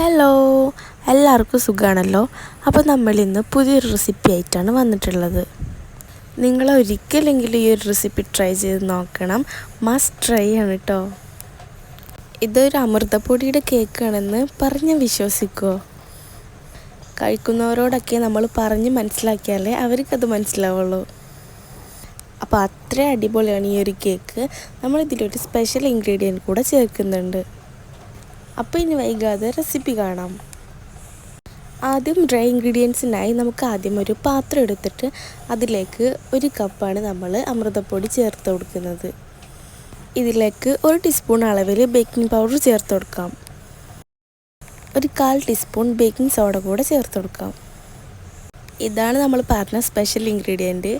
Hello എല്ലാവർക്കും സുഖമാണല്ലോ അപ്പോൾ നമ്മൾ ഇന്ന് പുതിയൊരു റെസിപ്പി ആയിട്ടാണ് വന്നിട്ടുള്ളത്. നിങ്ങൾ ഒരിക്കലെങ്കിലും ഈ ഒരു റെസിപ്പി ട്രൈ ചെയ്ത് നോക്കണം. മസ്റ്റ് ട്രൈ ആണ് കേട്ടോ ഇതൊരു അമൃതപ്പൊടിയുടെ കേക്കാണെന്ന് പറഞ്ഞ് വിശ്വസിക്കുമോ കഴിക്കുന്നവരോടൊക്കെ നമ്മൾ പറഞ്ഞ് മനസ്സിലാക്കിയാലേ അവർക്കത് മനസ്സിലാവുള്ളൂ. അപ്പോൾ അത്ര അടിപൊളിയാണ് ഈ ഒരു കേക്ക് നമ്മൾ ഇതിലൊരു സ്പെഷ്യൽ ഇൻഗ്രീഡിയന്റ് കൂടെ ചേർക്കുന്നുണ്ട്. അപ്പോൾ ഇനി വൈകാതെ റെസിപ്പി കാണാം. ആദ്യം ഡ്രൈ ഇൻഗ്രീഡിയൻസിനായി നമുക്ക് ആദ്യം ഒരു പാത്രം എടുത്തിട്ട് അതിലേക്ക് ഒരു കപ്പാണ് നമ്മൾ അമൃതപ്പൊടി ചേർത്ത് കൊടുക്കുന്നത്. ഇതിലേക്ക് ഒരു ടീസ്പൂൺ അളവിൽ ബേക്കിംഗ് പൗഡർ ചേർത്ത് കൊടുക്കാം. ഒരു കാൽ ടീസ്പൂൺ ബേക്കിംഗ് സോഡ കൂടെ ചേർത്ത് കൊടുക്കാം. ഇതാണ് നമ്മൾ പറഞ്ഞ സ്പെഷ്യൽ ഇൻഗ്രീഡിയന്റ്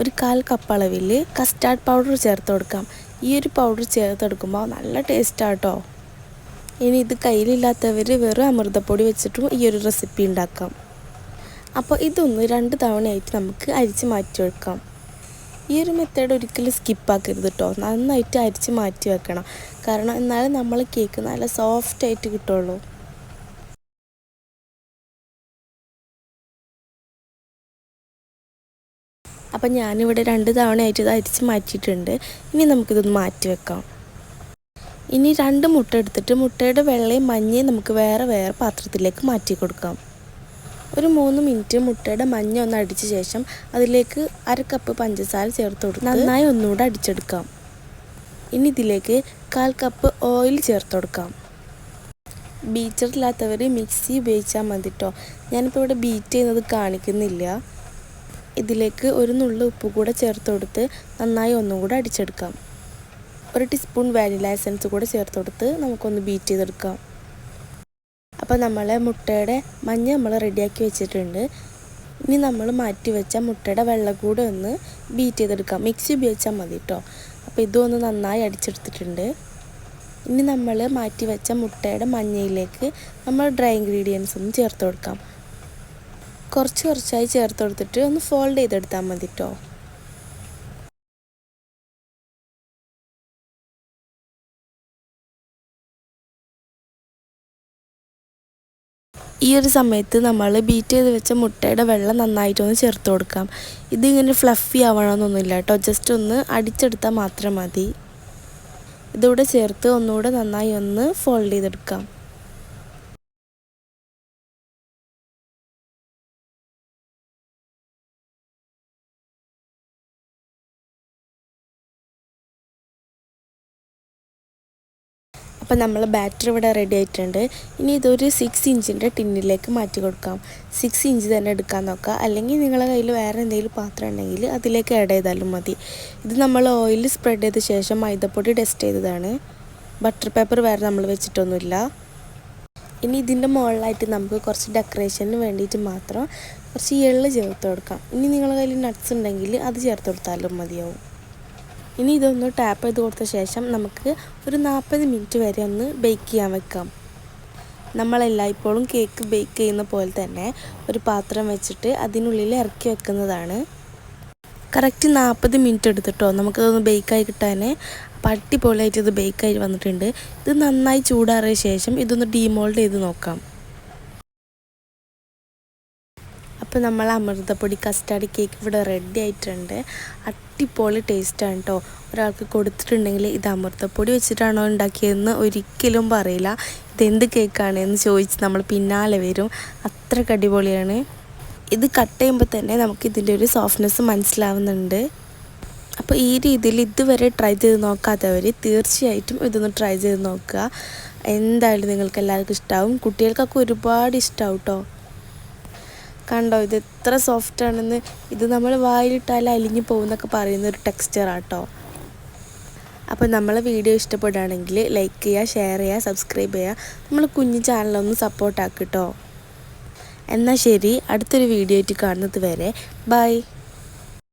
ഒരു കാൽ കപ്പ് അളവിൽ കസ്റ്റാർഡ് പൗഡർ ചേർത്ത് കൊടുക്കാം. ഈ ഒരു പൗഡർ ചേർത്ത് കൊടുക്കുമ്പോൾ നല്ല ടേസ്റ്റാട്ടോ ഇനി ഇത് കയ്യിലില്ലാത്തവർ വെറും അമൃതപ്പൊടി വെച്ചിട്ടും ഈ ഒരു റെസിപ്പി ഉണ്ടാക്കാം. അപ്പോൾ ഇതൊന്ന് രണ്ട് തവണയായിട്ട് നമുക്ക് അരിച്ച് മാറ്റി വെക്കാം. ഈ ഒരു മെത്തേഡ് ഒരിക്കലും സ്കിപ്പാക്കരുത് കേട്ടോ നന്നായിട്ട് അരിച്ച് മാറ്റി വെക്കണം. കാരണം എന്നാലും നമ്മൾ കേക്ക് നല്ല സോഫ്റ്റ് ആയിട്ട് കിട്ടുള്ളൂ. അപ്പം ഞാനിവിടെ രണ്ട് തവണയായിട്ട് ഇത് അരിച്ച് മാറ്റിയിട്ടുണ്ട്. ഇനി നമുക്കിതൊന്ന് മാറ്റി വെക്കാം. ഇനി രണ്ട് മുട്ട എടുത്തിട്ട് മുട്ടയുടെ വെള്ളയും മഞ്ഞയും നമുക്ക് വേറെ വേറെ പാത്രത്തിലേക്ക് മാറ്റി കൊടുക്കാം. ഒരു മൂന്ന് മിനിറ്റ് മുട്ടയുടെ മഞ്ഞ ഒന്ന് അടിച്ച ശേഷം അതിലേക്ക് അര കപ്പ് പഞ്ചസാര ചേർത്ത് കൊടുത്ത് നന്നായി ഒന്നുകൂടെ അടിച്ചെടുക്കാം. ഇനി ഇതിലേക്ക് കാൽ കപ്പ് ഓയിൽ ചേർത്ത് കൊടുക്കാം. ബീറ്ററില്ലാത്തവർ മിക്സി ഉപയോഗിച്ചാൽ മതി കേട്ടോ ഞാനിപ്പോൾ ഇവിടെ ബീറ്റ് ചെയ്യുന്നത് കാണിക്കുന്നില്ല. ഇതിലേക്ക് ഒരു നുള്ളു ഉപ്പ് കൂടെ ചേർത്ത് കൊടുത്ത് നന്നായി ഒന്നും കൂടെ അടിച്ചെടുക്കാം. ഒരു ടീസ്പൂൺ വാനില എസൻസ് കൂടെ ചേർത്ത് കൊടുത്ത് നമുക്കൊന്ന് ബീറ്റ് ചെയ്തെടുക്കാം. അപ്പോൾ നമ്മൾ മുട്ടയുടെ മഞ്ഞ നമ്മൾ റെഡിയാക്കി വെച്ചിട്ടുണ്ട്. ഇനി നമ്മൾ മാറ്റി വെച്ച മുട്ടയുടെ വെള്ളം കൂടെ ഒന്ന് ബീറ്റ് ചെയ്തെടുക്കാം. മിക്സി ഉപയോഗിച്ചാൽ മതി കേട്ടോ അപ്പോൾ ഇതൊന്ന് നന്നായി അടിച്ചെടുത്തിട്ടുണ്ട്. ഇനി നമ്മൾ മാറ്റി വെച്ച മുട്ടയുടെ മഞ്ഞയിലേക്ക് നമ്മൾ ഡ്രൈ ഇൻഗ്രീഡിയൻസ് ഒന്ന് ചേർത്ത് കൊടുക്കാം കുറച്ച് കുറച്ചായി ചേർത്ത് കൊടുത്തിട്ട് ഒന്ന് ഫോൾഡ് ചെയ്തെടുത്താൽ മതി കേട്ടോ ഈ ഒരു സമയത്ത് നമ്മൾ ബീറ്റ് ചെയ്ത് വെച്ച മുട്ടയുടെ വെള്ളം നന്നായിട്ടൊന്ന് ചേർത്ത് കൊടുക്കാം. ഇതിങ്ങനെ ഫ്ലഫി ആവണമെന്നൊന്നുമില്ല കേട്ടോ. ജസ്റ്റ് ഒന്ന് അടിച്ചെടുത്താൽ മാത്രം മതി. ഇതിവിടെ ചേർത്ത് ഒന്നുകൂടെ നന്നായി ഒന്ന് ഫോൾഡ് ചെയ്തെടുക്കാം. അപ്പോൾ നമ്മൾ ബാറ്ററി ഇവിടെ റെഡി ആയിട്ടുണ്ട്. ഇനി ഇതൊരു സിക്സ് ഇഞ്ചിന്റെ ടിന്നിലേക്ക് മാറ്റി കൊടുക്കാം. സിക്സ് ഇഞ്ച് തന്നെ എടുക്കാൻ നോക്കുക അല്ലെങ്കിൽ നിങ്ങളുടെ കയ്യിൽ വേറെ എന്തെങ്കിലും പാത്രം ഉണ്ടെങ്കിൽ അതിലേക്ക് ആഡ് ചെയ്താലും മതി. ഇത് നമ്മൾ ഓയിൽ സ്പ്രെഡ് ചെയ്ത ശേഷം മൈദപ്പൊടി ടെസ്റ്റ് ചെയ്തതാണ്. ബട്ടർ പേപ്പർ വേറെ നമ്മൾ വെച്ചിട്ടൊന്നുമില്ല. ഇനി ഇതിന്റെ മുകളിലായിട്ട് നമുക്ക് കുറച്ച് ഡെക്കറേഷന് വേണ്ടിയിട്ട് മാത്രം കുറച്ച് എള്ള് ചേർത്ത് കൊടുക്കാം. ഇനി നിങ്ങളുടെ കയ്യിൽ നട്ട്സ് ഉണ്ടെങ്കിൽ അത് ചേർത്ത് കൊടുത്താലും മതിയാവും. ഇനി ഇതൊന്ന് ടാപ്പ് ചെയ്ത് കൊടുത്ത ശേഷം നമുക്ക് ഒരു നാൽപ്പത് മിനിറ്റ് വരെ ഒന്ന് ബേക്ക് ചെയ്യാൻ വെക്കാം. നമ്മളെല്ലായ്പ്പോഴും കേക്ക് ബേക്ക് ചെയ്യുന്ന പോലെ തന്നെ ഒരു പാത്രം വെച്ചിട്ട് അതിനുള്ളിൽ ഇറക്കി വെക്കുന്നതാണ്. കറക്റ്റ് നാൽപ്പത് മിനിറ്റ് എടുത്തിട്ടോ? നമുക്കതൊന്ന് ബേക്കായി കിട്ടാൻ അടിപൊളിയായിട്ട് ഇത് ബേക്കായി വന്നിട്ടുണ്ട്. ഇത് നന്നായി ചൂടാറിയ ശേഷം ഇതൊന്ന് ഡീമോൾഡ് ചെയ്ത് നോക്കാം. അപ്പോൾ നമ്മൾ അമൃതപ്പൊടി കസ്റ്റാർഡ് കേക്ക് ഇവിടെ റെഡി ആയിട്ടുണ്ട്. അടിപൊളി ടേസ്റ്റാണ് കേട്ടോ ഒരാൾക്ക് കൊടുത്തിട്ടുണ്ടെങ്കിൽ ഇത് അമൃതപ്പൊടി വെച്ചിട്ടാണോ ഉണ്ടാക്കിയതെന്ന് ഒരിക്കലും പറയില്ല. ഇതെന്ത് കേക്കാണ് എന്ന് ചോദിച്ച് നമ്മൾ പിന്നാലെ വരും. അത്ര അടിപൊളിയാണ്. ഇത് കട്ട് ചെയ്യുമ്പോൾ തന്നെ നമുക്ക് ഇതിന്റെ ഒരു സോഫ്റ്റ്നെസ് മനസ്സിലാവുന്നുണ്ട്. അപ്പോൾ ഈ രീതിയിൽ ഇതുവരെ ട്രൈ ചെയ്ത് നോക്കാത്തവർ തീർച്ചയായിട്ടും ഇതൊന്ന് ട്രൈ ചെയ്ത് നോക്കുക. എന്തായാലും നിങ്ങൾക്ക് എല്ലാവർക്കും ഇഷ്ടമാവും കുട്ടികൾക്കൊക്കെ ഒരുപാട് ഇഷ്ടമാവും കേട്ടോ കണ്ടോ? ഇത് എത്ര സോഫ്റ്റ് ആണെന്ന്. ഇത് നമ്മൾ വായിലിട്ടാൽ അലിഞ്ഞു പോകുന്നൊക്കെ പറയുന്ന ഒരു ടെക്സ്ചറാട്ടോ അപ്പോൾ നമ്മളെ വീഡിയോ ഇഷ്ടപ്പെടുകയാണെങ്കിൽ ലൈക്ക് ചെയ്യുക ഷെയർ ചെയ്യുക സബ്സ്ക്രൈബ് ചെയ്യുക. നമ്മൾ കുഞ്ഞു ചാനലൊന്ന് സപ്പോർട്ടാക്കിട്ടോ എന്നാൽ ശരി അടുത്തൊരു വീഡിയോ ആയിട്ട് കാണുന്നത് വരെ. ബൈ